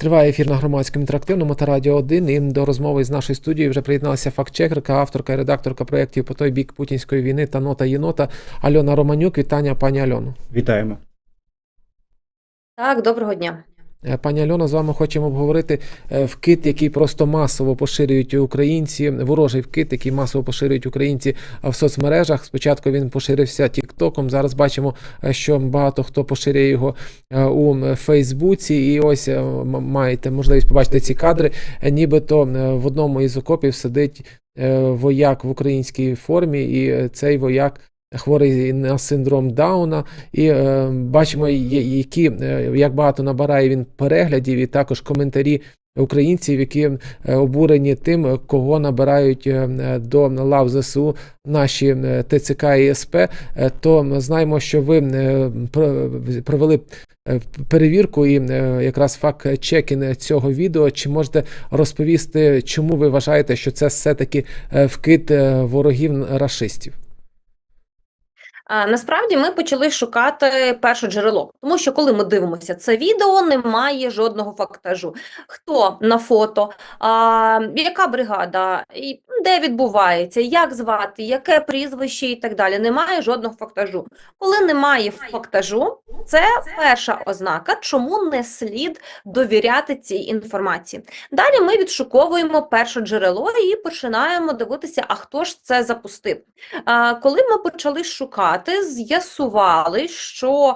Триває ефір на громадському інтерактивному та радіо 1. І до розмови з нашою студією вже приєдналася фактчекерка, авторка і редакторка проєктів по той бік путінської війни та нота єнота Альона Романюк. Вітання, пані Альону. Вітаємо. Так, доброго дня. Е, Пані Альона, з вами хочемо обговорити е, вкид, який просто масово поширюють українці, ворожий вкид, який масово поширюють українці в соцмережах. Спочатку він поширився Тіктоком. Зараз бачимо, е, що багато хто поширює його у Фейсбуці. І ось маєте можливість побачити ці кадри. Нібито в одному із окопів сидить вояк в українській формі, і цей вояк. Хворий на синдром Дауна, і е, бачимо, які е, як багато набирає він переглядів, і також коментарі українців, які е, обурені тим, кого набирають е, до лав ЗСУ наші ТЦК і СП. То знаємо, що ви провели перевірку і якраз факт чекін цього відео. Чи можете розповісти, чому ви вважаєте, що це все-таки е, вкид ворогів рашистів? Насправді ми почали шукати перше джерело, тому що коли ми дивимося це відео, немає жодного фактажу. Хто на фото, а, яка бригада, і де відбувається, як звати, яке прізвище і так далі. Немає жодного фактажу. Коли немає фактажу, це перша ознака, чому не слід довіряти цій інформації. Далі ми відшуковуємо перше джерело і починаємо дивитися, а хто ж це запустив. Коли ми почали шукати, з'ясували, що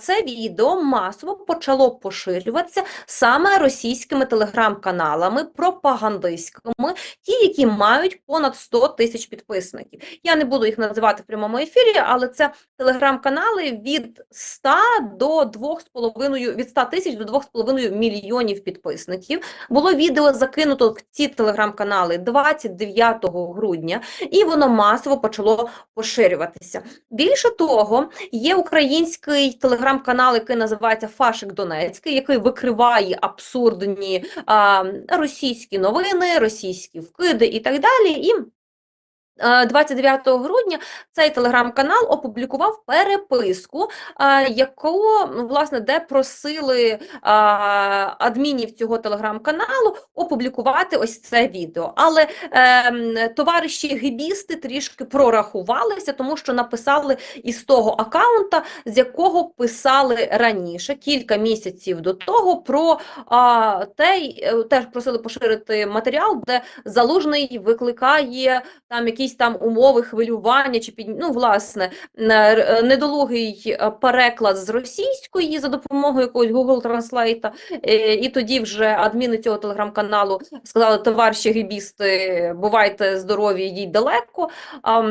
це відео масово почало поширюватися саме російськими телеграм-каналами, пропагандистськими, ті, які мають понад 100 тисяч підписників. Я не буду їх називати в прямому ефірі, але це телеграм-канали від 100 до 2,5, від 100 тисяч до 2,5 мільйонів підписників. Було відео закинуто в ці телеграм-канали 29 грудня, і воно масово почало поширюватися. Більше того, є український телеграм-канал, який називається Фашик Донецький, який викриває абсурдні а, російські новини, російські вкиди і так далі. І 29 грудня цей телеграм-канал опублікував переписку, е, яку ну, власне де просили адмінів цього телеграм-каналу опублікувати ось це відео. Але ем, товариші гібісти трішки прорахувалися, тому що написали із того акаунта, з якого писали раніше, кілька місяців до того, про те, е, теж просили поширити матеріал, де залужний викликає там якісь там умови хвилювання чи під ну, власне недолугий е, переклад з російської за допомогою якогось Google Translate, Е, І тоді вже адміни цього телеграм-каналу сказали, товариші гібісти, бувайте здорові, йдіть далеко. А,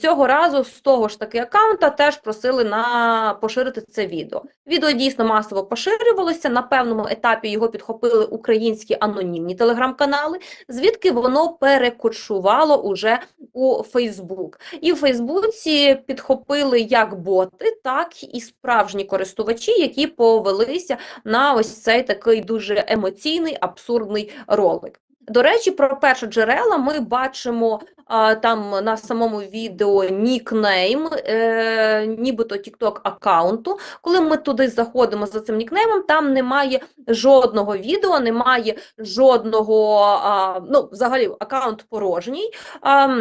Цього разу з того ж таки аккаунта теж просили на поширити це відео. Відео дійсно масово поширювалося. На певному етапі його підхопили українські анонімні телеграм-канали, звідки воно перекочувало уже у Фейсбук. І в Фейсбуці підхопили як боти, так і справжні користувачі, які повелися на ось цей такий дуже емоційний, абсурдний ролик. До речі, про перше джерела ми бачимо а, там на самому відео нікнейм, е, нібито TikTok аккаунту. Коли ми туди заходимо за цим нікнеймом, там немає жодного відео, немає жодного, а, ну, взагалі, аккаунт порожній. А,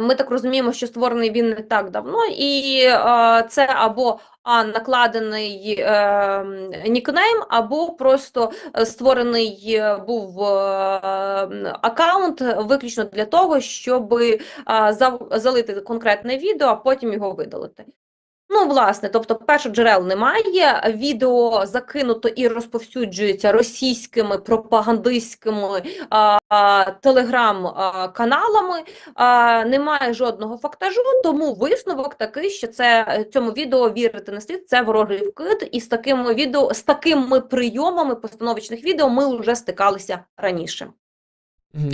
ми так розуміємо, що створений він не так давно, і е, це або а, накладений е, нікнейм, або просто е, створений е, був е, аккаунт виключно для того, щоб е, залити конкретне відео, а потім його видалити. Ну, власне, тобто, перше джерел немає. Відео закинуто і розповсюджується російськими пропагандистськими телеграм-каналами. Немає жодного фактажу, тому висновок такий, що це цьому відео вірити не слід. Це ворожий вкид, і з такими відео, з такими прийомами постановочних відео ми вже стикалися раніше.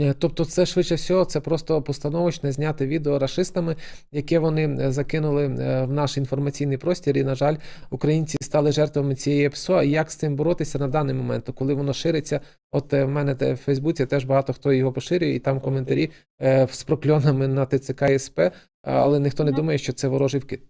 Е, Тобто, це швидше всього, це просто постановочне зняте відео рашистами, яке вони е, закинули е, в наш інформаційний простір. І, на жаль, українці стали жертвами цієї ПСО. І як з цим боротися на даний момент, коли воно шириться? От в мене в Фейсбуці теж багато хто його поширює, і там коментарі з прокльонами на ТЦК і СП, але ніхто не думає, що це ворожий вкид.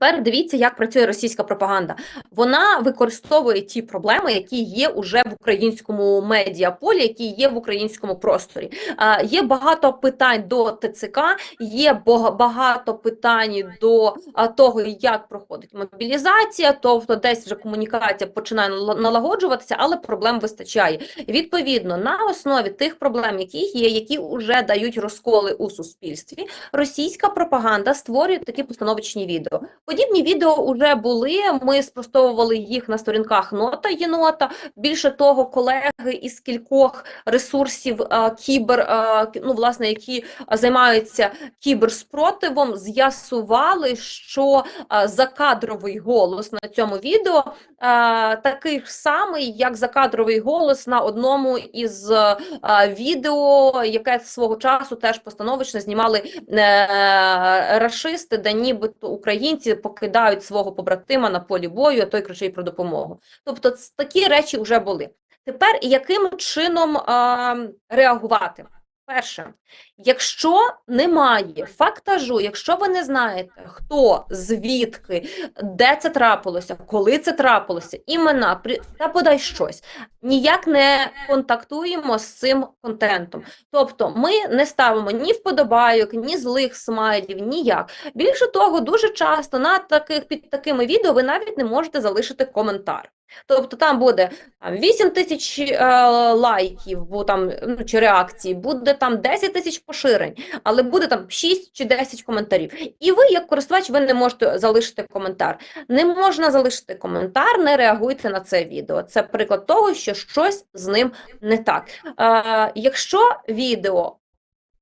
Тепер дивіться, як працює російська пропаганда. Вона використовує ті проблеми, які є уже в українському медіаполі, які є в українському просторі. А, є багато питань до ТЦК, є багато питань до того, як проходить мобілізація. Тобто, десь вже комунікація починає налагоджуватися, але проблем вистачає. Відповідно, на основі тих проблем, які є, які вже дають розколи у суспільстві, російська пропаганда створює такі постановочні відео. Подібні відео вже були. Ми спростовували їх на сторінках нота єнота. Більше того, колеги із кількох ресурсів а, кібер, а, ну власне, які займаються кіберспротивом, з'ясували, що а, закадровий голос на цьому відео а, такий самий, як закадровий голос на одному із а, відео, яке свого часу теж постановочно знімали е, рашисти, де нібито українці покидають свого побратима на полі бою, а той кричить про допомогу. Тобто такі речі вже були. Тепер яким чином а, реагувати? Перше, якщо немає фактажу, якщо ви не знаєте, хто, звідки, де це трапилося, коли це трапилося, імена, та подай щось, ніяк не контактуємо з цим контентом. Тобто ми не ставимо ні вподобайок, ні злих смайлів, ніяк. Більше того, дуже часто на таких під такими відео ви навіть не можете залишити коментар. Тобто там буде 8 тисяч е, лайків, бо там ну, чи реакцій, буде там 10 тисяч поширень, але буде там 6 чи 10 коментарів. І ви, як користувач, ви не можете залишити коментар. Не можна залишити коментар, не реагуйте на це відео. Це приклад того, що щось з ним не так. Е, якщо відео,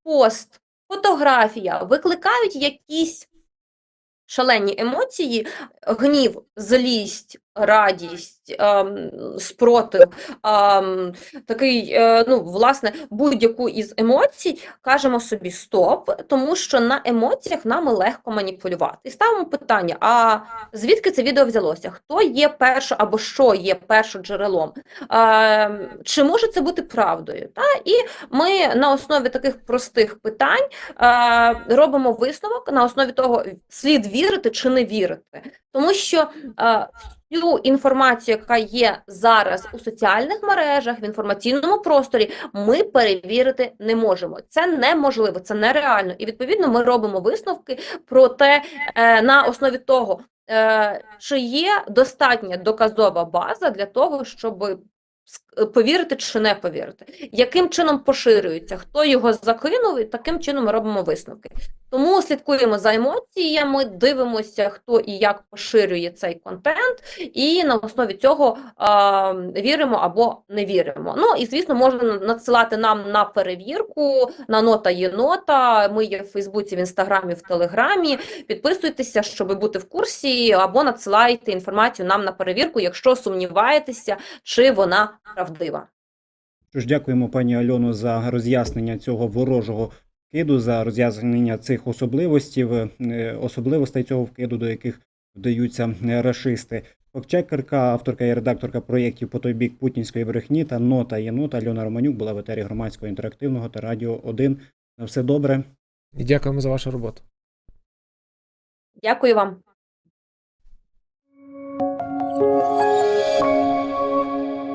пост, фотографія викликають якісь шалені емоції, гнів, злість, радість, ем, спротив, ем, такий, е, ну, власне, будь-яку із емоцій, кажемо собі стоп, тому що на емоціях нами легко маніпулювати. І ставимо питання: а звідки це відео взялося? Хто є першим або що є першоджерелом? Ем, чи може це бути правдою? Та? І ми на основі таких простих питань е, робимо висновок на основі того, слід вірити чи не вірити. Тому що е, всю інформацію, яка є зараз у соціальних мережах, в інформаційному просторі, ми перевірити не можемо. Це неможливо, це нереально. І відповідно ми робимо висновки про те, е, на основі того, е, чи є достатня доказова база для того, щоб повірити чи не повірити, яким чином поширюється, хто його закинув, і таким чином ми робимо висновки. Тому слідкуємо за емоціями, дивимося, хто і як поширює цей контент, і на основі цього а, віримо або не віримо. Ну і звісно, можна надсилати нам на перевірку на нота єнота. Ми є в Фейсбуці, в інстаграмі, в Телеграмі. Підписуйтеся, щоб бути в курсі, або надсилайте інформацію нам на перевірку, якщо сумніваєтеся, чи вона правдива. Що ж, дякуємо пані Альоно за роз'яснення цього ворожого вкиду, за роз'яснення цих особливостей, особливостей цього вкиду, до яких вдаються е, рашисти. Фактчекерка, авторка і редакторка проєктів по той бік путінської брехні та нота єнота Альона Романюк була в етері громадського інтерактивного та радіо 1. На все добре. І дякуємо за вашу роботу. Дякую вам.